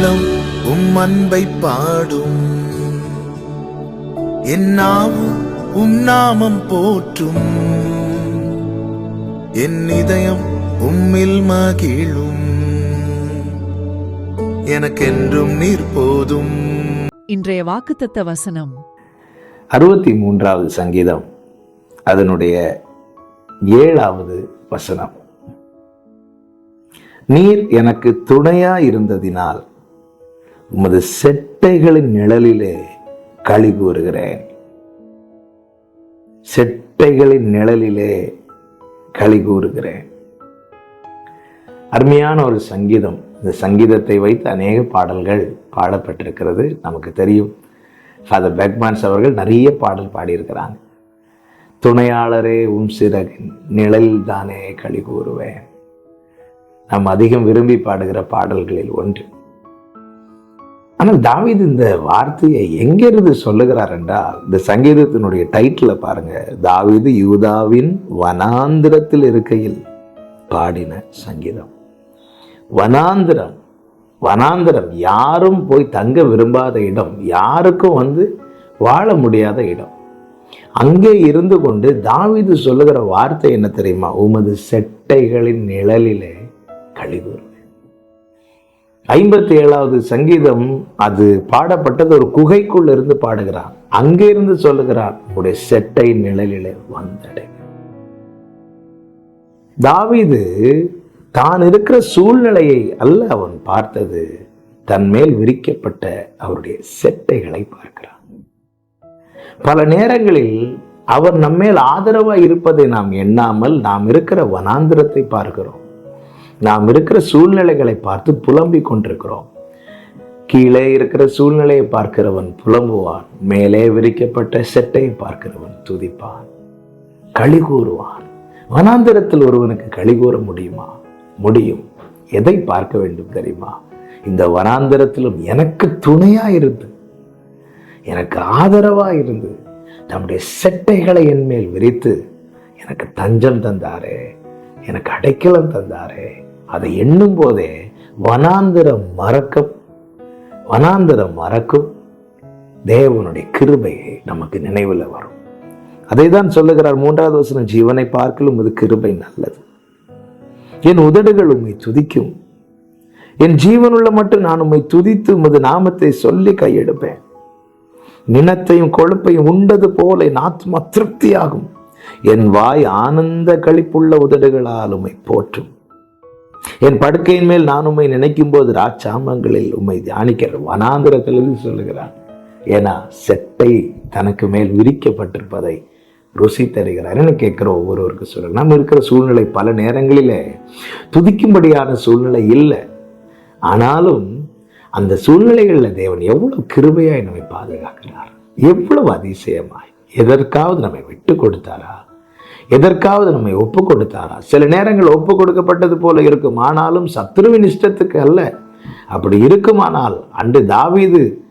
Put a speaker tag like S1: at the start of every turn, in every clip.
S1: உள்ளம் உம் அன்பை பாடும். என் நாவும் உம் நாமம் போற்றும். என் இதயம் உம்மில் மகிழும். எனக்கென்றும் நீர் போதும்.
S2: இன்றைய வாக்குத்தத்த வசனம்.
S3: அறுபத்தி மூன்றாவது சங்கீதம். அதனுடைய ஏழாவது வசனம். நீர் எனக்கு துணையா இருந்ததினால் உமது செட்டைகளின் நிழலிலே களி கூறுகிறேன். செட்டைகளின் நிழலிலே களி கூறுகிறேன். அருமையான ஒரு சங்கீதம். இந்த சங்கீதத்தை வைத்து அநேக பாடல்கள் பாடப்பட்டிருக்கிறது. நமக்கு தெரியும். ஃபாதர் பெக்மான்ஸ் அவர்கள் நிறைய பாடல் பாடியிருக்கிறாங்க. துணையாளரே உம் சிறகின் நிழலில் தானே களி கூறுவேன். நாம் அதிகம் விரும்பி பாடுகிற பாடல்களில் ஒன்று. ஆனால் தாவீது இந்த வார்த்தையை எங்கிருந்து சொல்லுகிறார் என்றால் இந்த சங்கீதத்தினுடைய டைட்டில் பாருங்க. தாவீது யூதாவின் வனாந்திரத்தில் இருக்கையில் பாடின சங்கீதம். வனாந்திரம் வனாந்திரம் யாரும் போய் தங்க விரும்பாத இடம் யாருக்கும் வந்து வாழ முடியாத இடம். அங்கே இருந்து கொண்டு தாவிது சொல்லுகிற வார்த்தை என்ன தெரியுமா? உமது செட்டைகளின் நிழலிலே கழிவுறும் ஐம்பத்தி ஏழாவது சங்கீதம் அது பாடப்பட்டது ஒரு குகைக்குள்ள இருந்து பாடுகிறான் அங்கிருந்து சொல்லுகிறார் சொல்லுகிறான் உடைய செட்டை நிழலிலே வந்தடை. தாவிது தான் இருக்கிற சூழ்நிலையை அல்ல அவன் பார்த்தது. தன் மேல் விரிக்கப்பட்ட அவருடைய செட்டைகளை பார்க்கிறான். பல நேரங்களில் அவர் நம்மேல் ஆதரவாக இருப்பதை நாம் எண்ணாமல் நாம் இருக்கிற வனாந்திரத்தை பார்க்கிறோம். நாம் இருக்கிற சூழ்நிலைகளை பார்த்து புலம்பிக் கொண்டிருக்கிறோம். கீழே இருக்கிற சூழ்நிலையை பார்க்கிறவன் புலம்புவான். மேலே விரிக்கப்பட்ட செட்டையை பார்க்கிறவன் துதிப்பான். களி கூறுவான். வனாந்திரத்தில் ஒருவனுக்கு களி கூற முடியுமா? முடியும். எதை பார்க்க வேண்டும் தெரியுமா? இந்த வனாந்திரத்திலும் எனக்கு துணையா இருந்து எனக்கு ஆதரவா இருந்து நம்முடைய செட்டைகளை என் மேல் விரித்து எனக்கு தஞ்சம் தந்தாரே எனக்கு அடைக்கலம் தந்தாரே அதை எண்ணும் போதே வனாந்திரம் மறக்கும். வனாந்திரம் மறக்கும். தேவனுடைய கிருபையை நமக்கு நினைவில் வரும். அதை தான் சொல்லுகிறார் மூன்றாவது வசனம் ஜீவனை பார்க்கலும் அது கிருபை நல்லது. என் உதடுகள் உம்மை துதிக்கும். என் ஜீவனுள்ள மட்டும் நான் உம்மை துதித்து உமது நாமத்தை சொல்லி கையெடுப்பேன். நினத்தையும் கொழுப்பையும் உண்டது போல என் ஆத்மா திருப்தியாகும். என் வாய் ஆனந்த களிப்புள்ள உதடுகளால் போற்றும். என் படுக்கையின் மேல் நான் உம்மை நினைக்கும் போது ராச்சாமங்களில் உம்மை தியானிக்கிற வனாந்திரத்திலிருந்து சொல்லுகிறான் ஏன்னா செட்டை தனக்கு மேல் விரிக்கப்பட்டிருப்பதை ருசி தருகிறார் என்ன கேட்கிற ஒவ்வொருவருக்கும் சொல்லுங்க நம்ம இருக்கிற சூழ்நிலை பல நேரங்களிலே துதிக்கும்படியான சூழ்நிலை இல்லை. ஆனாலும் அந்த சூழ்நிலைகளில் தேவன் எவ்வளவு கிருபையாய் நம்மை பாதுகாக்கிறார். எவ்வளவு அதிசயமாய். எதற்காவது நம்மை விட்டு கொடுத்தாரா? எதற்காவது நம்மை ஒப்பு கொடுத்தாரா? சில நேரங்கள் ஒப்பு கொடுக்கப்பட்டது போல இருக்கும். ஆனாலும் சத்ருவின் இஷ்டத்துக்கு அல்ல. அப்படி இருக்குமானால் அன்று தாவீது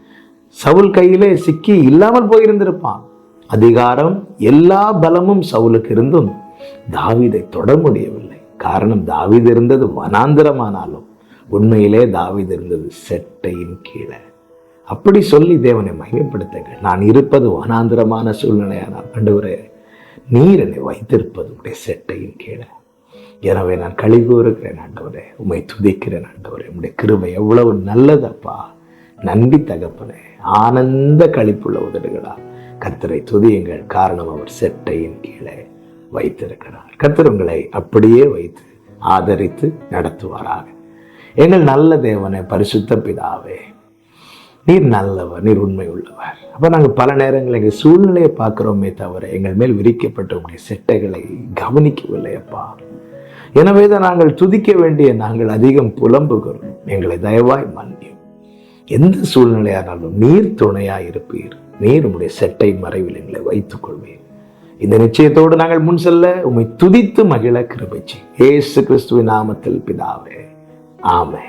S3: சவுல் கையிலே சிக்கி இல்லாமல் போயிருந்திருப்பான். அதிகாரம் எல்லா பலமும் சவுலுக்கு இருந்தும் தாவீதை தொட முடியவில்லை. காரணம் தாவீது இருந்தது வனாந்திரமானாலும் உண்மையிலே தாவீது இருந்தது செட்டையின் கீழே. அப்படி சொல்லி தேவனை மகிமைப்படுத்துங்கள். நான் இருப்பது வனாந்திரமான சூழ்நிலையானால். ஆண்டவரே நீர் என்னை வைத்திருப்பது உடைய செட்டையின் கீழே. எனவே நான் கழி கூறுகிறேன் ஆண்டவரே உம்மை துதிக்கிறேன் ஆண்டவரே உடைய கிருபை எவ்வளவு நல்லதப்பா. நன்றி தகப்பனே ஆனந்த கழிப்புள்ள உதடுகளா. கர்த்தரை துதியுங்கள் காரணம் அவர் செட்டையின் கீழே வைத்திருக்கிறார். கர்த்தர் உங்களை அப்படியே வைத்து ஆதரித்து நடத்துவாராக. எங்கள் நல்ல தேவனே பரிசுத்த பிதாவே நீர் நல்லவர் நீர் உண்மை உள்ளவர். அப்போ நாங்கள் பல நேரங்கள் எங்கள் சூழ்நிலையை பார்க்குறோமே தவிர எங்கள் மேல் விரிக்கப்பட்ட உடைய செட்டைகளை கவனிக்கவில்லை அப்பா. எனவே தான் நாங்கள் துதிக்க வேண்டிய நாங்கள் அதிகம் புலம்புகிறோம். எங்களை தயவாய் மன்னியும். எந்த சூழ்நிலையானாலும் நீர் துணையாக இருப்பீர். நீர் உம்முடைய செட்டை மறைவில் எங்களை வைத்துக் கொள்வீர் இந்த நிச்சயத்தோடு நாங்கள் முன் செல்ல உம்மை துதித்து மகிழ கிருபிச்சு ஏசு கிறிஸ்துவின் நாமத்தில் பிதாவே. ஆமே